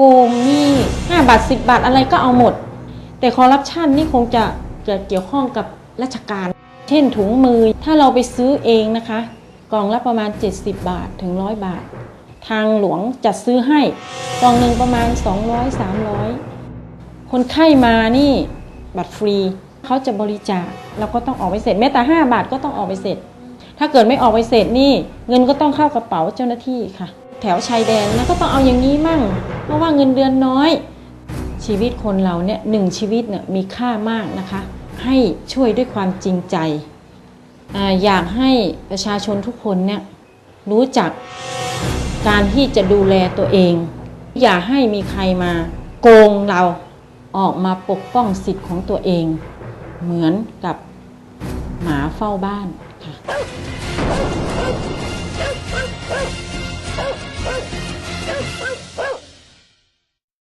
โกงนี่5บาท10บาทอะไรก็เอาหมด แต่คอร์รัปชันนี่คงจะจะเกี่ยวข้องกับราชการ เช่นถุงมือถ้าเราไปซื้อเองนะคะ กล่องละประมาณ 70 บาทถึง 100 บาท ทางหลวงจัดซื้อให้ กล่องหนึ่งประมาณ 200-300 คนไข้มานี่บัตรฟรีเขาจะบริจาคเราก็ต้องออกไปเสร็จแม้แต่ 5 บาทก็ต้องออกไปเสร็จถ้าเกิดไม่ออกไปเสร็จนี่ เงินก็ต้องเข้ากระเป๋าเจ้าหน้าที่ค่ะ แถวชายแดนนะก็ต้องเอาอย่างนี้มั่ง เพราะว่าเงินเดือนน้อย ชีวิตคนเราเนี่ยหนึ่งชีวิตเนี่ยมีค่ามากนะคะ ให้ช่วยด้วยความจริงใจออยากให้ประชาชนทุกคนเนี่ยรู้จักการที่จะดูแลตัวเอง อย่าให้มีใครมาโกงเราออกมาปกป้องสิทธิ์ของตัวเอง เหมือนกับหมาเฝ้าบ้านค่ะ